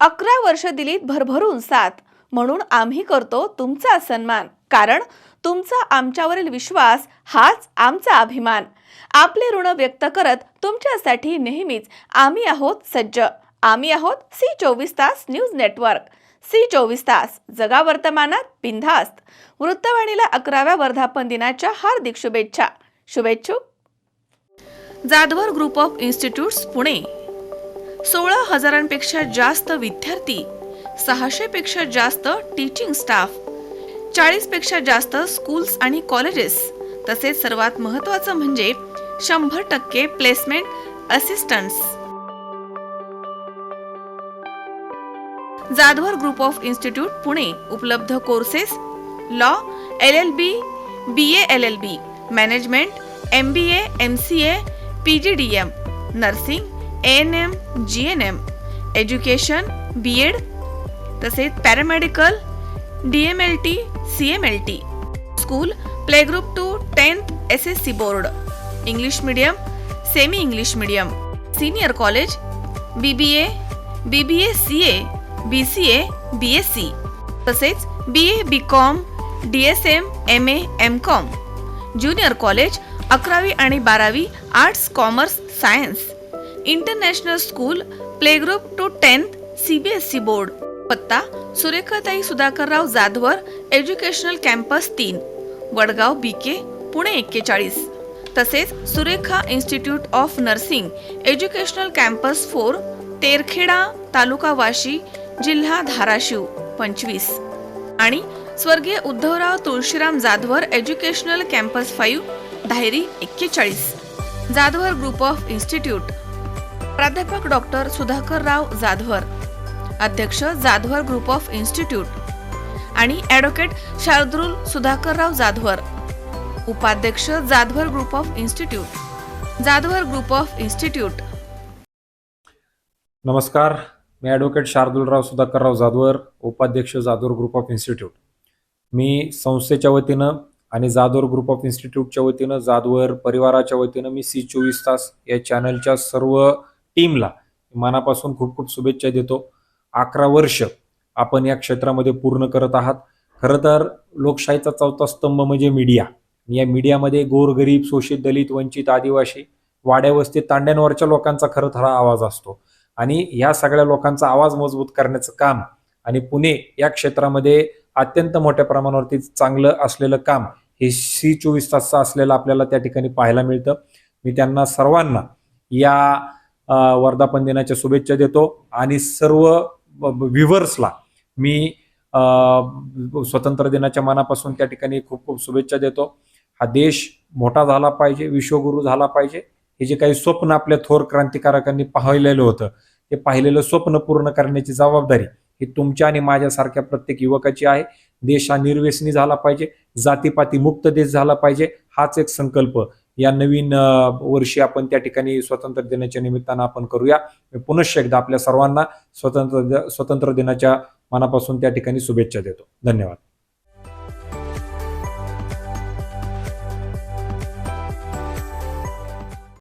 अकरा वर्ष दिलीत भरभरून साथ. म्हणून आम्ही करतो तुमचा सन्मान. कारण तुमचा आमच्यावरील विश्वास हाच आमचा अभिमान. आपले ऋण व्यक्त करत तुमच्यासाठी नेहमीच आम्ही आहोत सज्ज. आम्ही आहोत सी चोवीस तास न्यूज नेटवर्क. सी चोवीस तास जगा वर्तमानात बिंधास्त वृत्तवाणीला अकराव्या वर्धापन दिनाच्या हार्दिक शुभेच्छा. शुभेच्छुक. Jadhavar group of institutes Pune. सोळा हजारांपेक्षा जास्त विद्यार्थी सहाशे पेक्षा जास्त टीचिंग स्टाफ चाळीसपेक्षा जास्त स्कूल्स आणि कॉलेजेस तसेच सर्वात महत्त्वाचं म्हणजे शंभर टक्के placement assistants Jadhavar group of institute Pune उपलब्ध courses law L L B B L L B management M B M C A P G D M nursing N M G N M education B Ed तसेच paramedical D M L T C M L T school playgroup to tenth S S C board English medium semi English medium senior college B B A B B A C A B C A B S C तसेच B A B com D S M M A M com junior college अकरावी आणि बारावी arts commerce science international school playgroup to tenth C B S C board पत्ता सुरेखाताई Sudhakarrao Jadhavar educational campus तीन Vadgaon B K Pune एक्केचाळीस तसेच Surekha institute of nursing educational campus four Terkheda तालुका वाशी जिल्हा धाराशिव पंचवीस आणि स्वर्गीय Uddhavrao Tulshiram Jadhavar educational campus five Dhayari एक्केचाळीस Jadhavar group of institute प्राध्यापक डॉक्टर सुधाकरराव जाधवर अध्यक्ष जाधवर ग्रुप ऑफ इन्स्टिट्यूट आणि ॲडव्होकेट शार्दुल सुधाकरराव जाधवर उपाध्यक्ष Jadhavar group of institute. Jadhavar group of institute. नमस्कार मी ॲडव्होकेट शार्दुलराव सुधाकरराव जाधवर उपाध्यक्ष जाधवर ग्रुप ऑफ इन्स्टिट्यूट. मी संस्थेच्या वतीनं आणि जाधवर ग्रुप ऑफ इन्स्टिट्यूटच्या वतीनं जाधवर परिवाराच्या वतीनं मी सी चोवीस तास या चॅनलच्या सर्व टीमला. मनापासून खूप खूप शुभेच्छा देतो. अकरा वर्ष आपण या क्षेत्रामध्ये पूर्ण करत आहात. खरं तर लोकशाहीचा चौथा स्तंभ म्हणजे मीडिया. या मीडियामध्ये गोरगरीब शोषित दलित वंचित आदिवासी वाड्यावस्ती तांड्यांवरच्या लोकांचा खरं खरा आवाज असतो. आणि या सगळ्या लोकांचा आवाज मजबूत करण्याचं काम आणि पुणे या क्षेत्रामध्ये अत्यंत मोठ्या प्रमाणावरती चांगलं असलेलं काम हे सी चोवीस तासचं असलेलं आपल्याला त्या ठिकाणी पाहायला मिळतं. मी त्यांना सर्वांना या वर्धापन दिनाच्या शुभेच्छा देतो. आणि सर्व व्हिवर्सला मी स्वतंत्र दिनाच्या मनापासून त्या ठिकाणी खूप खूप शुभेच्छा देतो. हा देश मोठा झाला पाहिजे विश्वगुरु झाला पाहिजे. हे जे काही स्वप्न आपल्या थोर क्रांतिकारकांनी पाहिलेलं होतं ते पाहिलेलं स्वप्न पूर्ण करण्याची जबाबदारी ही तुमच्या आणि माझ्यासारख्या प्रत्येक युवकाची आहे. देश हा निर्व्यसनी झाला पाहिजे जातीपाती मुक्त देश झाला पाहिजे हाच एक संकल्प या नवीन वर्षी आपण त्या ठिकाणी स्वतंत्र दिनाच्या निमित्तानं आपण करूया. मी पुनश्च एकदा आपल्या सर्वांना स्वतंत्र स्वतंत्र दिनाच्या मनापासून त्या ठिकाणी शुभेच्छा देतो. धन्यवाद.